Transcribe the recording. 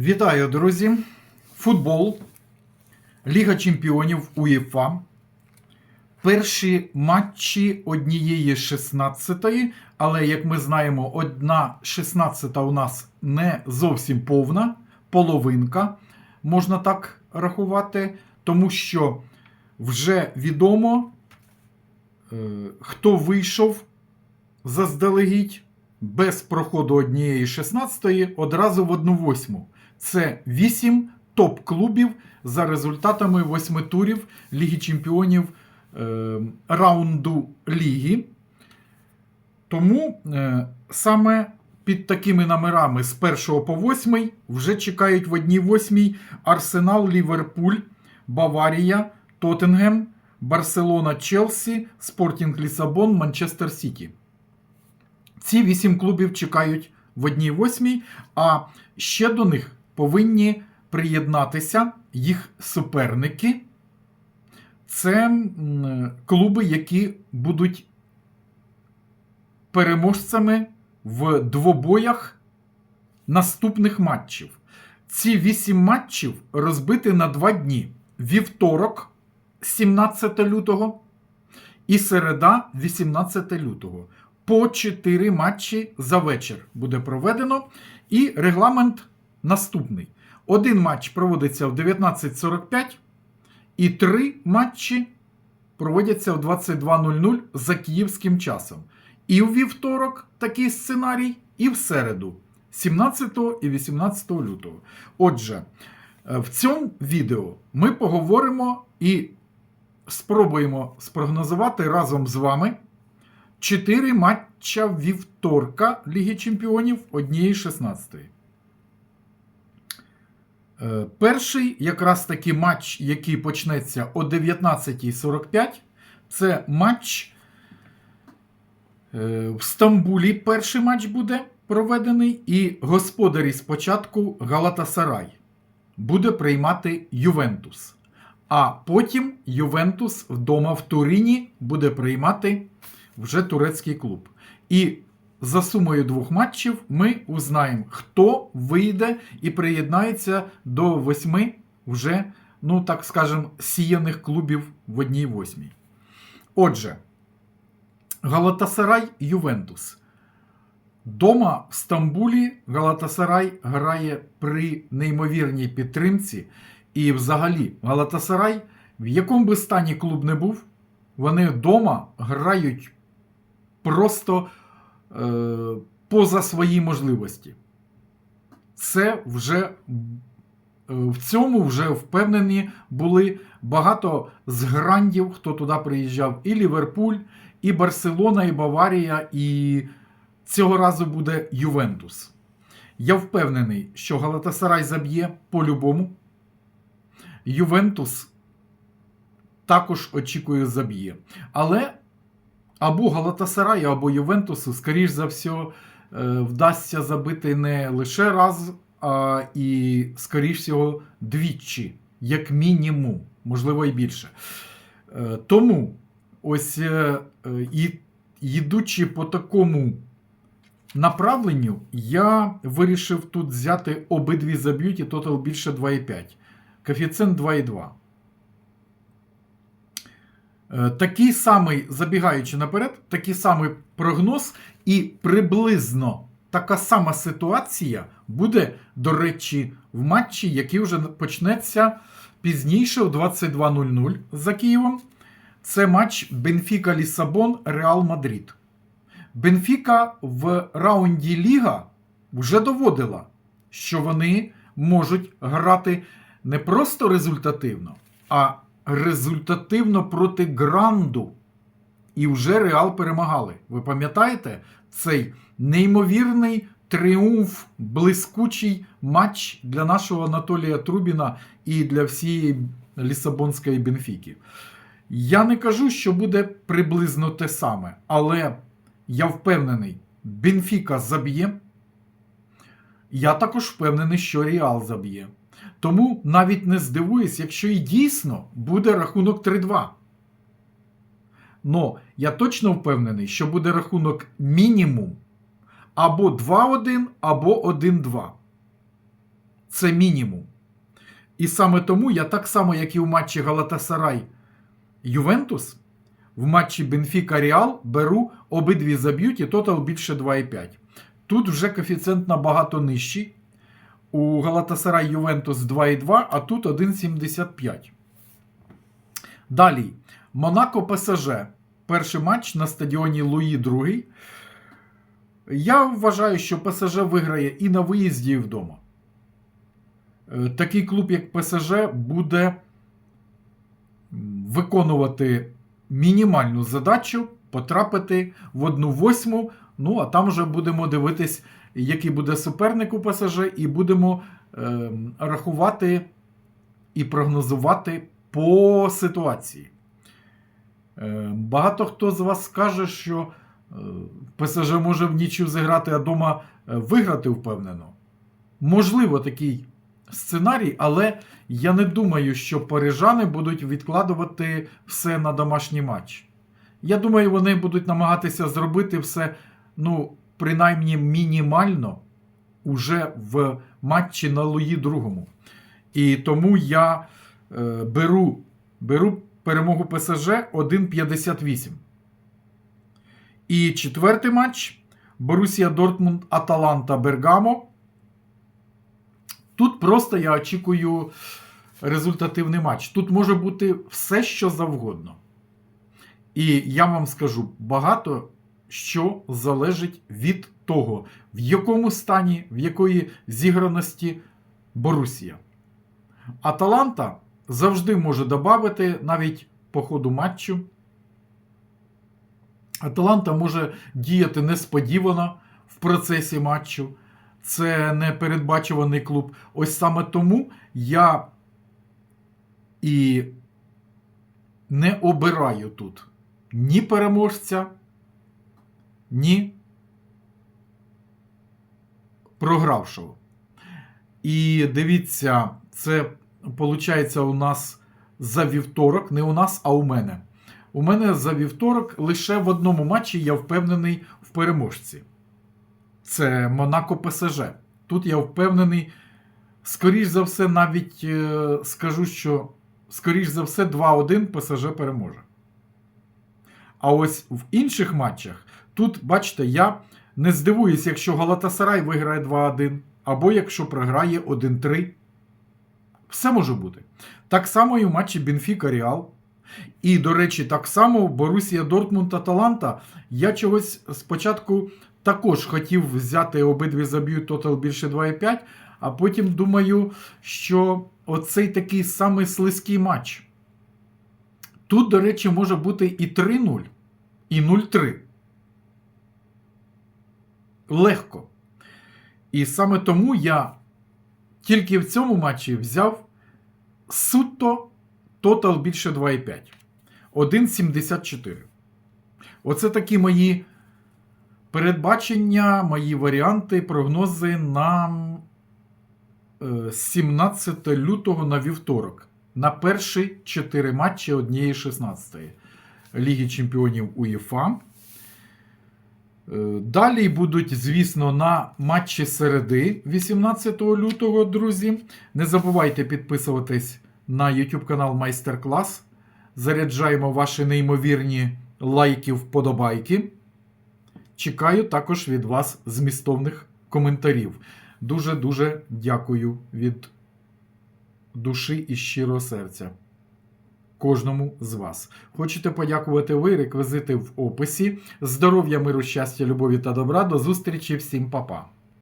Вітаю, друзі! Футбол, Ліга Чемпіонів УЄФА. Перші матчі однієї 16-ї, але, як ми знаємо, одна 16-та у нас не зовсім повна, половинка, можна так рахувати, тому що вже відомо, е, хто вийшов заздалегідь без проходу однієї 16-ї одразу в одну восьму. Це 8 топ-клубів за результатами восьми турів Ліги Чемпіонів е, раунду Ліги. Тому е, саме під такими номерами з 1 по 8 вже чекають в одній восьмій Арсенал, Ліверпуль, Баварія, Тоттенгем, Барселона, Челсі, Спортінг Лісабон, Манчестер Сіті. Ці вісім клубів чекають в одній восьмій, а ще до них повинні приєднатися їх суперники. Це клуби, які будуть переможцями в двобоях наступних матчів. Ці вісім матчів розбиті на два дні: вівторок, 17 лютого, і середа, 18 лютого. По 4 матчі за вечір буде проведено. І регламент наступний: один матч проводиться в 19.45, і три матчі проводяться в 22.00 за київським часом. І у вівторок такий сценарій, і в середу, 17 і 18 лютого. Отже, е, в цьому відео ми поговоримо і спробуємо спрогнозувати разом з вами. Чотири матча вівторка Ліги Чемпіонів однієї 16. Е, Перший якраз таки матч, який почнеться о 19.45, це матч е, в Стамбулі. Перший матч буде проведений, і господарі спочатку Галатасарай буде приймати Ювентус. А потім Ювентус вдома в Туріні буде приймати вже турецький клуб. І за сумою двох матчів ми узнаємо, хто вийде і приєднається до восьми вже, ну так скажемо, сіяних клубів в одній восьмій. Отже, Галатасарай Ювентус. Дома в Стамбулі Галатасарай грає при неймовірній підтримці. І взагалі, Галатасарай, в якому би стані клуб не був, вони вдома грають просто поза свої можливості. Це вже е, в цьому вже впевнені були багато з грандів, хто туди приїжджав, і Ліверпуль, і Барселона, і Баварія, і цього разу буде Ювентус. Я впевнений, що Галатасарай заб'є по-любому. Ювентус також очікую заб'є. Але або Галатасараю, або Ювентусу, скоріш за все, вдасться забити не лише раз, а і, скоріш всього, двічі, як мінімум, можливо, і більше. Е, Тому, ось е, е, йдучи по такому направленню, я вирішив тут взяти обидві заб'ють і тотал більше 2,5. Коефіцієнт 2,2. Е, Такий самий, забігаючи наперед, такий самий прогноз, і приблизно така сама ситуація буде, до речі, в матчі, який вже почнеться пізніше о 22.00 за Києвом. Це матч Бенфіка Лісабон Реал Мадрид. Бенфіка в раунді Ліга вже доводила, що вони можуть грати не просто результативно, а результативно проти Гранду. І вже Реал перемагали. Ви пам'ятаєте цей неймовірний тріумф, блискучий матч для нашого Анатолія Трубіна і для всієї Лісабонської Бенфіки. Я не кажу, що буде приблизно те саме, але я впевнений, Бенфіка заб'є. Я також впевнений, що Реал заб'є. Тому навіть не здивуюсь, якщо і дійсно буде рахунок 3-2. Но я точно впевнений, що буде рахунок мінімум або 2-1, або 1-2. це мінімум. І саме тому я так само, як і в матчі Галатасарай Ювентус, в матчі Бенфіка Реал беру обидві заб'ють і тотал більше 2,5. Тут вже коефіцієнт набагато нижчий. У Галатасарай Ювентус 2,2, а тут 1,75. Далі. Монако ПСЖ. Перший матч на стадіоні Луї II. Я вважаю, що ПСЖ виграє і на виїзді, і вдома. Е, Такий клуб, як ПСЖ, буде виконувати мінімальну задачу потрапити в одну восьму. Ну, а там вже будемо дивитись, який буде суперник у ПСЖ, і будемо е, рахувати і прогнозувати по ситуації. Е, Багато хто з вас скаже, що е, ПСЖ може в нічю зіграти, а дома е, виграти впевнено. Можливо, такий сценарій, але я не думаю, що парижани будуть відкладувати все на домашній матч. Я думаю, вони будуть намагатися зробити все, ну, принаймні мінімально уже в матчі на Луї другому. І тому я е, беру, беру перемогу ПСЖ 1,58. І четвертий матч Борусія Дортмунд Аталанта Бергамо. Тут просто я очікую результативний матч. Тут може бути все, що завгодно. І я вам скажу багато що залежить від того, в якому стані, в якої зіграності Борусія. Аталанта завжди може додати навіть по ходу матчу. Аталанта може діяти несподівано в процесі матчу. Це непередбачуваний клуб. Ось саме тому я і не обираю тут ні переможця, ні програвшого. І дивіться, це виходить у нас за вівторок, не у нас, а у мене. У мене за вівторок лише в одному матчі я впевнений в переможці. Це Монако ПСЖ. Тут я впевнений, скоріш за все, навіть е, скажу, що скоріш за все 2-1 ПСЖ переможе. А ось в інших матчах, тут, бачите, я не здивуюсь, якщо Галатасарай виграє 2-1, або якщо програє 1-3. Все може бути. Так само і в матчі Бенфіка Реал. І, до речі, так само Борусія Дортмунд Аталанта. Я чогось спочатку також хотів взяти обидві заб'ють тотал більше 2,5, а потім думаю, що оцей такий самий слизький матч. Тут, до речі, може бути і 3-0, і 0-3. Легко. І саме тому я тільки в цьому матчі взяв суто тотал більше 2,5. 1,74. Оце такі мої передбачення, мої варіанти, прогнози на е, 17 лютого на вівторок. На перші 4 матчі однієї 16 Ліги Чемпіонів УЄФА. Е, Далі будуть, звісно, на матчі середи 18 лютого, друзі. Не забувайте підписуватись на YouTube канал Майстер Клас. Заряджаємо ваші неймовірні лайки, вподобайки. Чекаю також від вас змістовних коментарів. Дуже-дуже дякую від душі і щирого серця. Кожному з вас. Хочете подякувати ви, реквізити в описі. Здоров'я, миру, щастя, любові та добра. До зустрічі всім, па-па!